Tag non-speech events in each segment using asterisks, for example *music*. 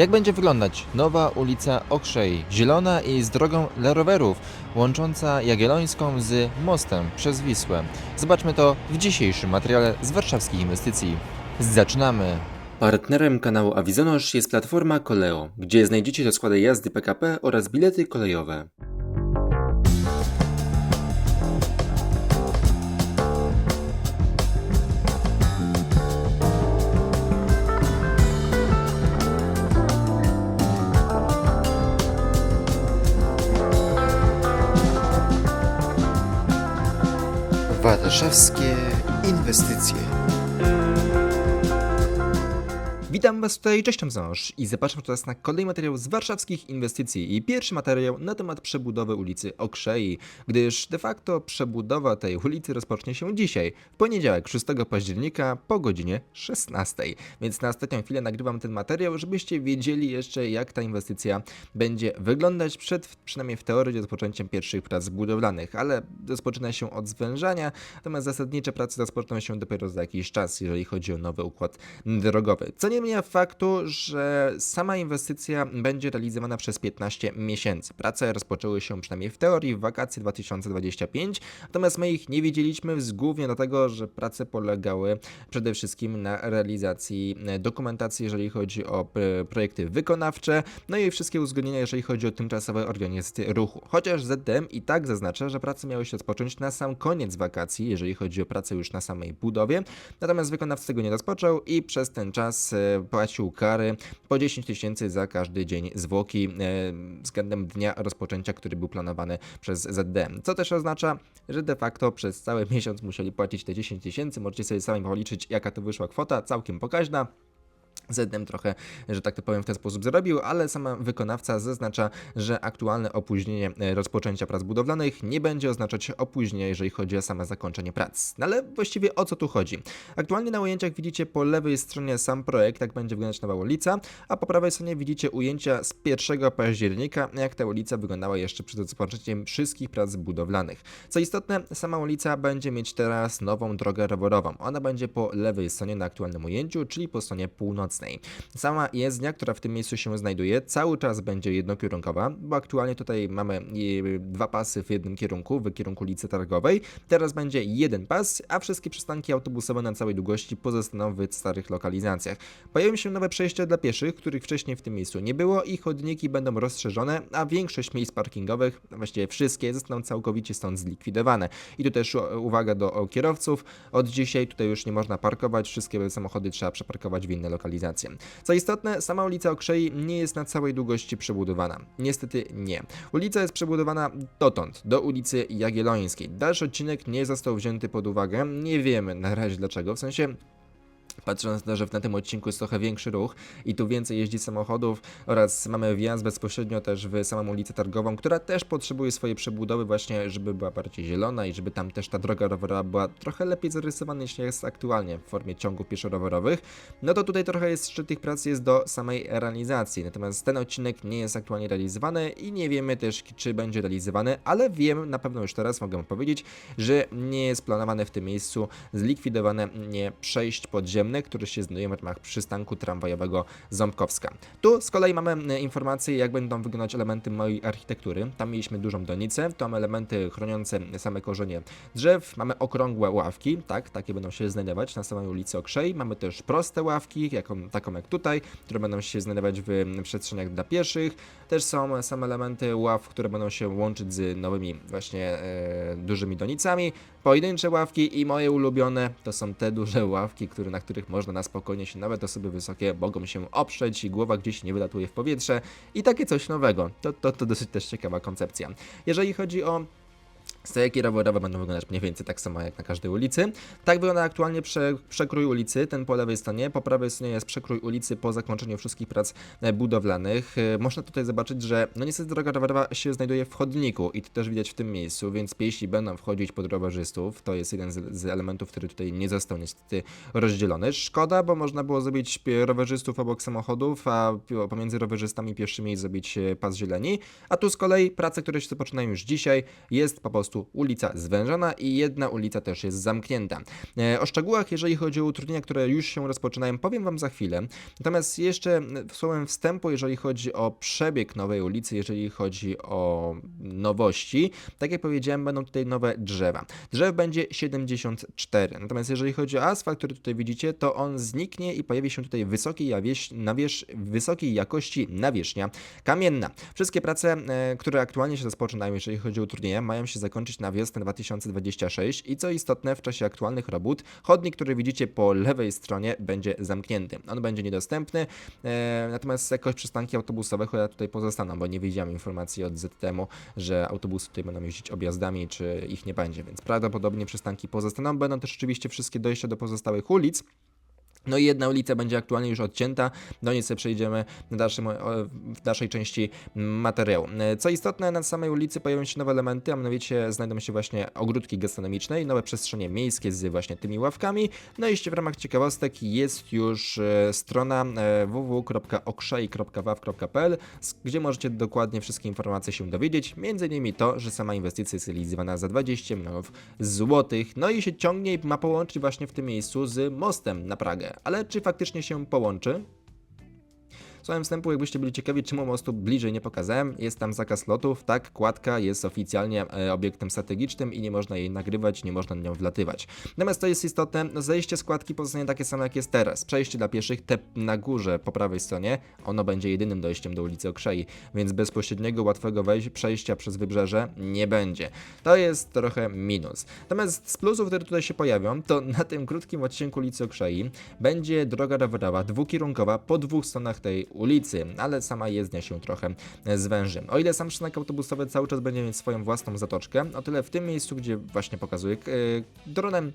Jak będzie wyglądać nowa ulica Okrzej, zielona i z drogą dla rowerów, łącząca Jagiellońską z mostem przez Wisłę? Zobaczmy to w dzisiejszym materiale z warszawskich inwestycji. Zaczynamy! Partnerem kanału Awizonosz jest platforma Koleo, gdzie znajdziecie rozkłady jazdy PKP oraz bilety kolejowe. Warszawskie inwestycje. Witam Was tutaj, cześć tam Zanosz i zapraszam teraz na kolejny materiał z warszawskich inwestycji i pierwszy materiał na temat przebudowy ulicy Okrzei, gdyż de facto przebudowa tej ulicy rozpocznie się dzisiaj, w poniedziałek 6 października po godzinie 16. Więc na ostatnią chwilę nagrywam ten materiał, żebyście wiedzieli jeszcze jak ta inwestycja będzie wyglądać przed, przynajmniej w teorii, rozpoczęciem pierwszych prac budowlanych, ale rozpoczyna się od zwężania, natomiast zasadnicze prace rozpoczną się dopiero za jakiś czas, jeżeli chodzi o nowy układ drogowy. Co nie zmienia faktu, że sama inwestycja będzie realizowana przez 15 miesięcy. Prace rozpoczęły się przynajmniej w teorii w wakacje 2025, natomiast my ich nie widzieliśmy z głównie dlatego, że prace polegały przede wszystkim na realizacji e, dokumentacji, jeżeli chodzi o e, projekty wykonawcze, no i wszystkie uzgodnienia, jeżeli chodzi o tymczasowe organizacje ruchu. Chociaż ZDM i tak zaznacza, że prace miały się rozpocząć na sam koniec wakacji, jeżeli chodzi o pracę już na samej budowie, natomiast wykonawca tego nie rozpoczął i przez ten czas e, płacił kary po 10 tysięcy za każdy dzień zwłoki e, względem dnia rozpoczęcia, który był planowany przez ZDM. Co też oznacza, że de facto przez cały miesiąc musieli płacić te 10 tysięcy. Możecie sobie sami policzyć, jaka to wyszła kwota, całkiem pokaźna. Zedem trochę, że tak to powiem, w ten sposób zrobił, ale sama wykonawca zaznacza, że aktualne opóźnienie e, rozpoczęcia prac budowlanych nie będzie oznaczać opóźnienia, jeżeli chodzi o same zakończenie prac. No ale właściwie o co tu chodzi? Aktualnie na ujęciach widzicie po lewej stronie sam projekt, jak będzie wyglądać nowa ulica, a po prawej stronie widzicie ujęcia z 1 października, jak ta ulica wyglądała jeszcze przed rozpoczęciem wszystkich prac budowlanych. Co istotne, sama ulica będzie mieć teraz nową drogę rowerową. Ona będzie po lewej stronie na aktualnym ujęciu, czyli po stronie północnej. Sama jezdnia, która w tym miejscu się znajduje, cały czas będzie jednokierunkowa, bo aktualnie tutaj mamy e, dwa pasy w jednym kierunku, w kierunku ulicy Targowej. Teraz będzie jeden pas, a wszystkie przystanki autobusowe na całej długości pozostaną w starych lokalizacjach. Pojawią się nowe przejścia dla pieszych, których wcześniej w tym miejscu nie było i chodniki będą rozszerzone, a większość miejsc parkingowych, właściwie wszystkie, zostaną całkowicie stąd zlikwidowane. I tu też uwaga do kierowców, od dzisiaj tutaj już nie można parkować, wszystkie samochody trzeba przeparkować w inne lokalizacje. Co istotne, sama ulica Okrzei nie jest na całej długości przebudowana. Niestety nie. Ulica jest przebudowana dotąd, do ulicy Jagiellońskiej. Dalszy odcinek nie został wzięty pod uwagę, nie wiemy na razie dlaczego, w sensie Patrząc na to, że na tym odcinku jest trochę większy ruch i tu więcej jeździ samochodów oraz mamy wjazd bezpośrednio też w samą ulicę targową, która też potrzebuje swojej przebudowy właśnie, żeby była bardziej zielona i żeby tam też ta droga rowerowa była trochę lepiej zarysowana niż jest aktualnie w formie ciągów pieszo-rowerowych, no to tutaj trochę jeszcze tych prac jest do samej realizacji. Natomiast ten odcinek nie jest aktualnie realizowany i nie wiemy też, czy będzie realizowany, ale wiem na pewno już teraz, mogę powiedzieć, że nie jest planowane w tym miejscu zlikwidowane nie przejść podziemne, które się znajdują w ramach przystanku tramwajowego Ząbkowska. Tu z kolei mamy e, informacje, jak będą wyglądać elementy mojej architektury. Tam mieliśmy dużą donicę, to mamy elementy chroniące same korzenie drzew, mamy okrągłe ławki, tak, takie będą się znajdować na samej ulicy Okrzej. Mamy też proste ławki, jaką, taką jak tutaj, które będą się znajdować w mm, przestrzeniach dla pieszych. Też są same elementy ław, które będą się łączyć z nowymi właśnie e, dużymi donicami. Pojedyncze ławki i moje ulubione to są te duże *laughs* ławki, które, na których można na spokojnie się, nawet osoby wysokie, mogą się oprzeć głowa gdzieś nie wylatuje w powietrze i takie coś nowego. To, to, to dosyć też ciekawa koncepcja. Jeżeli chodzi o Stojaki rowerowe będą wyglądać mniej więcej tak samo jak na każdej ulicy. Tak wygląda aktualnie prze, przekrój ulicy, ten po lewej stronie. Po prawej stronie jest przekrój ulicy po zakończeniu wszystkich prac e, budowlanych. E, Można tutaj zobaczyć, że no niestety droga rowerowa się znajduje w chodniku i to też widać w tym miejscu, więc piesi będą wchodzić pod rowerzystów. To jest jeden z, z elementów, który tutaj nie został niestety rozdzielony. Szkoda, bo można było zrobić rowerzystów obok samochodów, a pomiędzy rowerzystami pieszymi zrobić e, pas zieleni. A tu z kolei prace, które się zaczynają już dzisiaj, jest po prostu prostu ulica zwężona i jedna ulica też jest zamknięta. E, O szczegółach, jeżeli chodzi o utrudnienia, które już się rozpoczynają, powiem Wam za chwilę. Natomiast jeszcze słowem wstępu, jeżeli chodzi o przebieg nowej ulicy, jeżeli chodzi o nowości, tak jak powiedziałem, będą tutaj nowe drzewa. Drzew będzie 74. Natomiast jeżeli chodzi o asfalt, który tutaj widzicie, to on zniknie i pojawi się tutaj wysokiej, jawieś, nawierz, wysokiej jakości nawierzchnia kamienna. Wszystkie prace, e, które aktualnie się rozpoczynają, jeżeli chodzi o utrudnienia, mają się zakończyć na wiosnę 2026 i co istotne, w czasie aktualnych robót, chodnik, który widzicie po lewej stronie, będzie zamknięty. On będzie niedostępny, e, natomiast jakoś przystanki autobusowe chyba tutaj pozostaną, bo nie widziałem informacji od ZTM-u, że autobusy tutaj będą jeździć objazdami, czy ich nie będzie, więc prawdopodobnie przystanki pozostaną. Będą też oczywiście wszystkie dojścia do pozostałych ulic. No i jedna ulica będzie aktualnie już odcięta, do niej sobie przejdziemy na dalszym, o, w dalszej części materiału. E, Co istotne, na samej ulicy pojawią się nowe elementy, a mianowicie znajdą się właśnie ogródki gastronomiczne i nowe przestrzenie miejskie z właśnie tymi ławkami. No i jeszcze w ramach ciekawostek jest już e, strona e, www.okrzei.waw.pl, s- gdzie możecie dokładnie wszystkie informacje się dowiedzieć, między innymi to, że sama inwestycja jest realizowana za 20 milionów złotych, no i się ciągnie i ma połączyć właśnie w tym miejscu z mostem na Pragę. Ale czy faktycznie się połączy? Słowem wstępu, jakbyście byli ciekawi, czemu mostu bliżej nie pokazałem, jest tam zakaz lotów, tak, kładka jest oficjalnie e, obiektem strategicznym i nie można jej nagrywać, nie można nią wlatywać. Natomiast to jest istotne, no zejście z kładki pozostanie takie samo jak jest teraz. Przejście dla pieszych, te na górze po prawej stronie, ono będzie jedynym dojściem do ulicy Okrzei, więc bezpośredniego, łatwego przejścia przez wybrzeże nie będzie. To jest trochę minus. Natomiast z plusów, które tutaj się pojawią, to na tym krótkim odcinku ulicy Okrzei będzie droga rowerowa dwukierunkowa po dwóch stronach tej ale sama jezdnia się trochę zwęży. O ile sam przystanek autobusowy cały czas będzie mieć swoją własną zatoczkę, o tyle w tym miejscu, gdzie właśnie pokazuję y, dronem,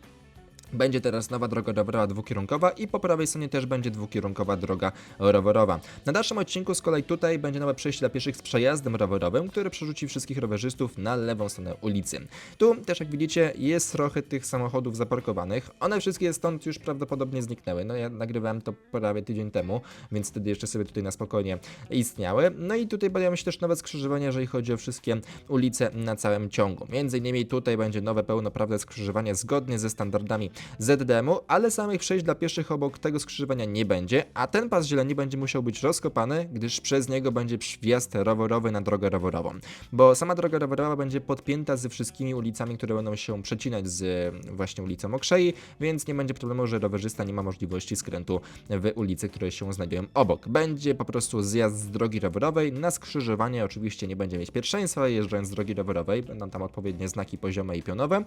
będzie teraz nowa droga rowerowa dwukierunkowa i po prawej stronie też będzie dwukierunkowa droga rowerowa. Na dalszym odcinku z kolei tutaj będzie nowe przejście dla pieszych z przejazdem rowerowym, który przerzuci wszystkich rowerzystów na lewą stronę ulicy. Tu też jak widzicie jest trochę tych samochodów zaparkowanych. One wszystkie stąd już prawdopodobnie zniknęły. No ja nagrywałem to prawie tydzień temu, więc wtedy jeszcze sobie tutaj na spokojnie istniały. No i tutaj pojawią się też nowe skrzyżowania, jeżeli chodzi o wszystkie ulice na całym ciągu. Między innymi tutaj będzie nowe pełnoprawne skrzyżowanie zgodnie ze standardami ZDM-u, ale samych przejść dla pieszych obok tego skrzyżowania nie będzie, a ten pas zieleni będzie musiał być rozkopany, gdyż przez niego będzie wjazd rowerowy na drogę rowerową. Bo sama droga rowerowa będzie podpięta ze wszystkimi ulicami, które będą się przecinać z właśnie ulicą Okrzei, więc nie będzie problemu, że rowerzysta nie ma możliwości skrętu w ulicy, które się znajdują obok. Będzie po prostu zjazd z drogi rowerowej, na skrzyżowanie oczywiście nie będzie mieć pierwszeństwa, jeżdżąc z drogi rowerowej, będą tam odpowiednie znaki poziome i pionowe.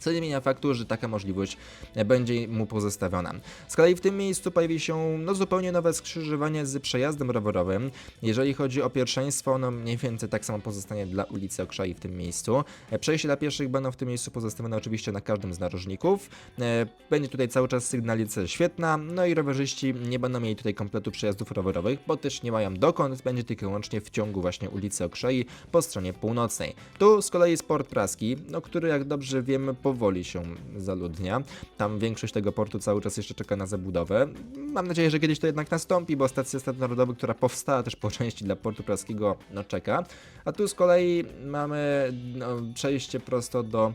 Co nie zmienia faktu, że taka możliwość będzie mu pozostawiona. Z kolei w tym miejscu pojawi się no, zupełnie nowe skrzyżowanie z przejazdem rowerowym. Jeżeli chodzi o pierwszeństwo, ono mniej więcej tak samo pozostanie dla ulicy Okrzei w tym miejscu. Przejście dla pieszych będą w tym miejscu pozostawione oczywiście na każdym z narożników. E, Będzie tutaj cały czas sygnalizacja świetna, no i rowerzyści nie będą mieli tutaj kompletu przejazdów rowerowych, bo też nie mają dokąd, będzie tylko i wyłącznie w ciągu właśnie ulicy Okrzei po stronie północnej. Tu z kolei jest port praski, no, który jak dobrze wiemy powoli się zaludnia. Tam większość tego portu cały czas jeszcze czeka na zabudowę. Mam nadzieję, że kiedyś to jednak nastąpi, bo stacja narodowy, która powstała też po części dla portu praskiego, no czeka. A tu z kolei mamy no, przejście prosto do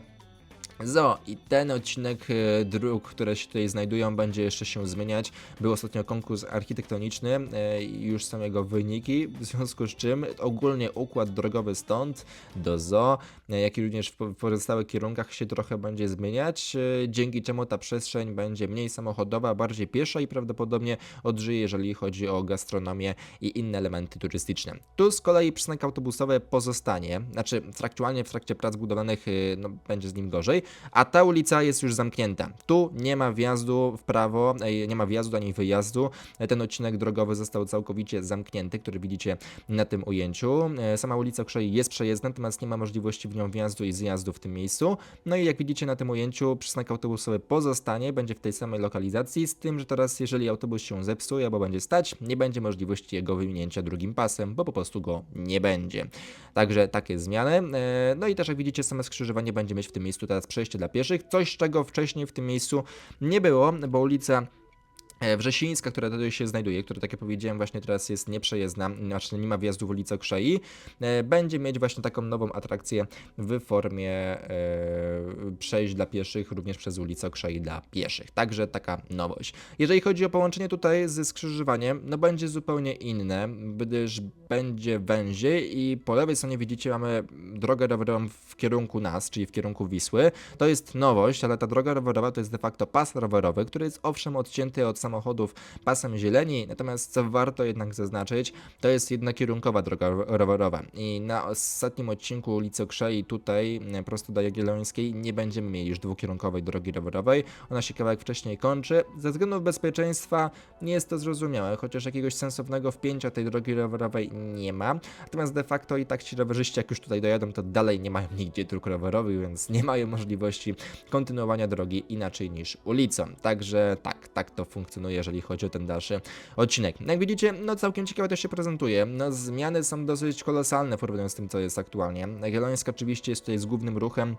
Zo, i ten odcinek e, dróg, które się tutaj znajdują, będzie jeszcze się zmieniać. Był ostatnio konkurs architektoniczny e, już są jego wyniki, w związku z czym ogólnie układ drogowy stąd do Zo, e, jak i również w po- w pozostałych kierunkach się trochę będzie zmieniać, dzięki czemu ta przestrzeń będzie mniej samochodowa, bardziej piesza i prawdopodobnie odżyje, jeżeli chodzi o gastronomię i inne elementy turystyczne. Tu z kolei przystanek autobusowy pozostanie, znaczy aktualnie w trakcie prac budowlanych no, będzie z nim gorzej, a ta ulica jest już zamknięta. Tu nie ma wjazdu w prawo, nie ma wjazdu ani wyjazdu. Ten odcinek drogowy został całkowicie zamknięty, który widzicie na tym ujęciu. E, Sama ulica Krzei jest przejezdna, natomiast nie ma możliwości w nią wjazdu i zjazdu w tym miejscu. No i jak widzicie na tym ujęciu, przystanek autobusowy pozostanie, będzie w tej samej lokalizacji, z tym, że teraz jeżeli autobus się zepsuje albo będzie stać, nie będzie możliwości jego wymienięcia drugim pasem, bo po prostu go nie będzie. Także takie zmiany. E, No i też jak widzicie, same skrzyżowanie będzie mieć w tym miejscu teraz przejście dla pieszych, coś czego wcześniej w tym miejscu nie było, bo ulica Wrzesińska, która tutaj się znajduje, która tak jak powiedziałem właśnie teraz jest nieprzejezdna, znaczy nie ma wjazdu w ulicę Okrzei, e, będzie mieć właśnie taką nową atrakcję w formie e, przejść dla pieszych również przez ulicę Okrzei dla pieszych. Także taka nowość. Jeżeli chodzi o połączenie tutaj ze skrzyżowaniem, no będzie zupełnie inne, gdyż będzie węziej i po lewej stronie widzicie mamy drogę rowerową w kierunku nas, czyli w kierunku Wisły. To jest nowość, ale ta droga rowerowa to jest de facto pas rowerowy, który jest owszem odcięty od samochodów pasem zieleni, natomiast co warto jednak zaznaczyć, to jest jednokierunkowa droga ro- rowerowa i na ostatnim odcinku ulicy Okrzei tutaj e, prosto do Jagiellońskiej nie będziemy mieli już dwukierunkowej drogi rowerowej, ona się kawałek wcześniej kończy. Ze względów bezpieczeństwa nie jest to zrozumiałe, chociaż jakiegoś sensownego wpięcia tej drogi rowerowej nie ma, natomiast de facto i tak ci rowerzyści jak już tutaj dojadą, to dalej nie mają nigdzie dróg rowerowych, więc nie mają możliwości kontynuowania drogi inaczej niż ulicą. Także tak, tak to funkcjonuje, jeżeli chodzi o ten dalszy odcinek. Jak widzicie, no całkiem ciekawe to się prezentuje. No zmiany są dosyć kolosalne w porównaniu z tym, co jest aktualnie. Jagiellońska oczywiście jest tutaj z głównym ruchem.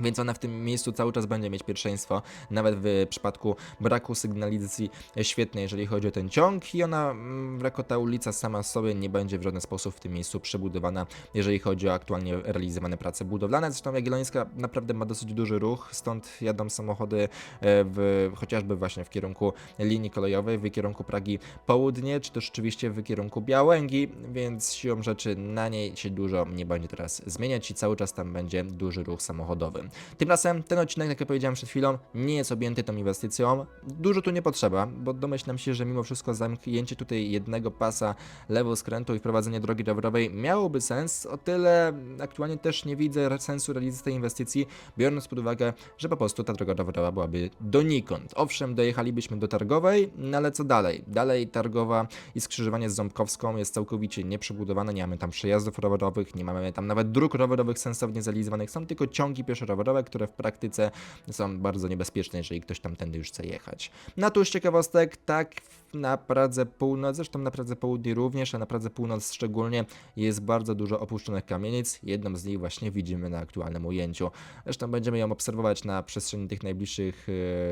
Więc ona w tym miejscu cały czas będzie mieć pierwszeństwo, nawet w przypadku braku sygnalizacji świetnej, jeżeli chodzi o ten ciąg i ona, mm, jako ta ulica sama sobie nie będzie w żaden sposób w tym miejscu przebudowana, jeżeli chodzi o aktualnie realizowane prace budowlane. Zresztą Jagiellońska naprawdę ma dosyć duży ruch, stąd jadą samochody e, w, chociażby właśnie w kierunku linii kolejowej, w kierunku Pragi Południe, czy też oczywiście w kierunku Białęgi, więc siłą rzeczy na niej się dużo nie będzie teraz zmieniać i cały czas tam będzie duży ruch samochodowy. Tymczasem ten odcinek, jak ja powiedziałem przed chwilą, nie jest objęty tą inwestycją. Dużo tu nie potrzeba, bo domyślam się, że mimo wszystko zamknięcie tutaj jednego pasa lewo skrętu i wprowadzenie drogi rowerowej miałoby sens. O tyle aktualnie też nie widzę sensu realizacji tej inwestycji, biorąc pod uwagę, że po prostu ta droga rowerowa byłaby donikąd. Owszem, dojechalibyśmy do Targowej, no ale co dalej? Dalej Targowa i skrzyżowanie z Ząbkowską jest całkowicie nieprzebudowane, nie mamy tam przejazdów rowerowych, nie mamy tam nawet dróg rowerowych sensownie zrealizowanych, są tylko ciągi pieszo-rowerowe, które w praktyce są bardzo niebezpieczne, jeżeli ktoś tam tędy już chce jechać. Na tu z ciekawostek, tak na Pradze Północ, zresztą na Pradze Południe również, a na Pradze Północ szczególnie jest bardzo dużo opuszczonych kamienic. Jedną z nich właśnie widzimy na aktualnym ujęciu. Zresztą będziemy ją obserwować na przestrzeni tych najbliższych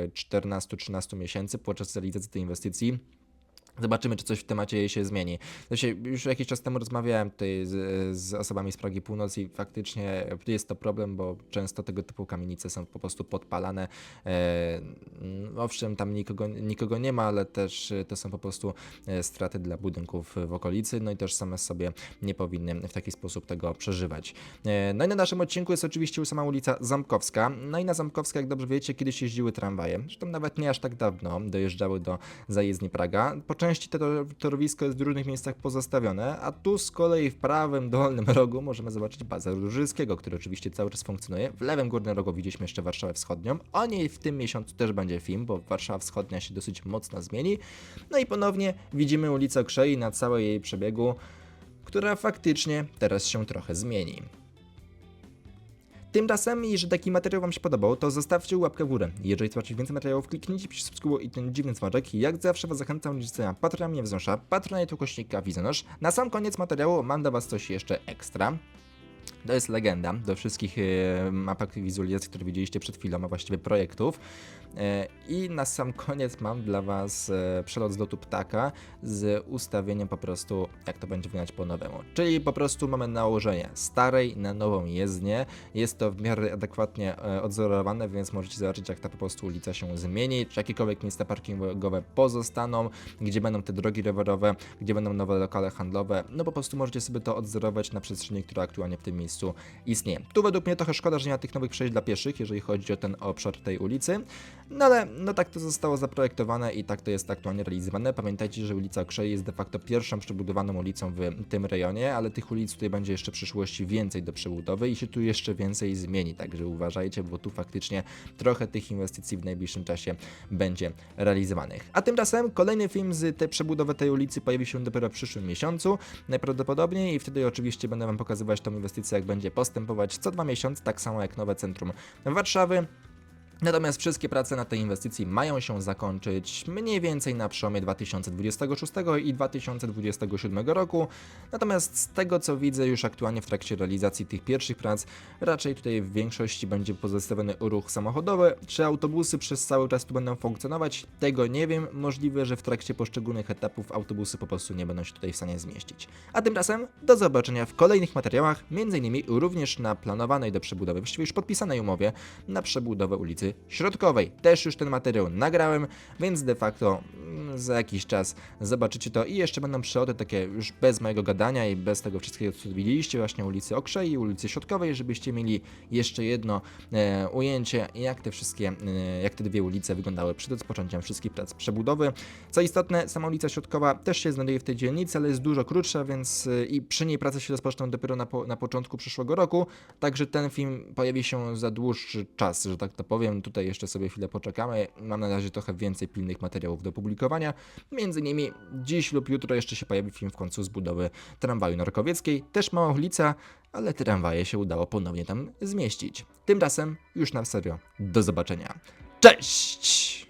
e, 14-13 miesięcy podczas realizacji tej inwestycji. Zobaczymy, czy coś w temacie się zmieni. Znaczy, już jakiś czas temu rozmawiałem tutaj z, z osobami z Pragi Północ i faktycznie jest to problem, bo często tego typu kamienice są po prostu podpalane. E, mm, owszem, tam nikogo, nikogo nie ma, ale też e, to są po prostu e, straty dla budynków w okolicy, no i też same sobie nie powinny w taki sposób tego przeżywać. E, no i na naszym odcinku jest oczywiście sama ulica Ząbkowska. No i na Ząbkowska, jak dobrze wiecie, kiedyś jeździły tramwaje. Zresztą nawet nie aż tak dawno dojeżdżały do zajezdni Praga. Po części to tor- torowisko jest w różnych miejscach pozostawione, a tu z kolei w prawym dolnym *laughs* rogu możemy zobaczyć bazę Różyckiego, który oczywiście cały czas funkcjonuje. W lewym górnym rogu widzieliśmy jeszcze Warszawę Wschodnią. O niej w tym miesiącu też będzie film, bo Warszawa Wschodnia się dosyć mocno zmieni. No i ponownie widzimy ulicę Okrzei na całej jej przebiegu, która faktycznie teraz się trochę zmieni. Tymczasem, jeżeli taki materiał Wam się podobał, to zostawcie łapkę w górę. Jeżeli chcecie więcej materiałów, kliknijcie przycisk subskrybuj i ten dziwny dzwoneczek. Jak zawsze Was zachęcam do liczenia Patreon mnie wznosza, Patronite ukośnika Wizonosz. Na sam koniec materiału mam dla Was coś jeszcze ekstra. To jest legenda do wszystkich e, mapek wizualizacji, które widzieliście przed chwilą, a właściwie projektów. E, I na sam *laughs* koniec mam dla Was e, przelot z lotu ptaka z ustawieniem po prostu, jak to będzie wyglądać po nowemu. Czyli po prostu mamy nałożenie starej na nową jezdnię. Jest to w miarę adekwatnie e, odzorowane, więc możecie zobaczyć, jak ta po prostu ulica się zmieni, czy jakiekolwiek miejsca parkingowe pozostaną, gdzie będą te drogi rowerowe, gdzie będą nowe lokale handlowe. No po prostu możecie sobie to odzorować na przestrzeni, która aktualnie w tym miejscu istnieje. Tu według mnie trochę szkoda, że nie ma tych nowych przejść dla pieszych, jeżeli chodzi o ten obszar tej ulicy. No ale no tak to zostało zaprojektowane i tak to jest aktualnie realizowane. Pamiętajcie, że ulica Okrzei jest de facto pierwszą przebudowaną ulicą w tym rejonie, ale tych ulic tutaj będzie jeszcze w przyszłości więcej do przebudowy i się tu jeszcze więcej zmieni, także uważajcie, bo tu faktycznie trochę tych inwestycji w najbliższym czasie będzie realizowanych. A tymczasem kolejny film z tej przebudowy tej ulicy pojawi się dopiero w przyszłym miesiącu, najprawdopodobniej i wtedy oczywiście będę Wam pokazywać tą inwestycję, jak będzie postępować co dwa miesiące, tak samo jak nowe centrum Warszawy. Natomiast wszystkie prace nad tej inwestycji mają się zakończyć mniej więcej na przełomie 2026 i 2027 roku. Natomiast z tego co widzę już aktualnie w trakcie realizacji tych pierwszych prac, raczej tutaj w większości będzie pozostawiony ruch samochodowy. Czy autobusy przez cały czas tu będą funkcjonować? Tego nie wiem. Możliwe, że w trakcie poszczególnych etapów autobusy po prostu nie będą się tutaj w stanie zmieścić. A tymczasem do zobaczenia w kolejnych materiałach, m.in. również na planowanej do przebudowy, właściwie już podpisanej umowie na przebudowę ulicy Środkowej. Też już ten materiał nagrałem, więc de facto mm, za jakiś czas zobaczycie to i jeszcze będą przeloty takie już bez mojego gadania i bez tego wszystkiego, co widzieliście, właśnie ulicy Okrzei, ulicy Środkowej, żebyście mieli jeszcze jedno e, ujęcie, jak te wszystkie, e, jak te dwie ulice wyglądały przed rozpoczęciem wszystkich prac przebudowy. Co istotne, sama ulica Środkowa też się znajduje w tej dzielnicy, ale jest dużo krótsza, więc e, i przy niej prace się rozpoczną dopiero na, po, na początku przyszłego roku, także ten film pojawi się za dłuższy czas, że tak to powiem. Tutaj jeszcze sobie chwilę poczekamy. Mam na razie trochę więcej pilnych materiałów do publikowania. Między innymi dziś lub jutro jeszcze się pojawi film w końcu z budowy tramwaju Norkowieckiej. Też mała ulica, ale tramwaje się udało ponownie tam zmieścić. Tymczasem już na serio. Do zobaczenia. Cześć!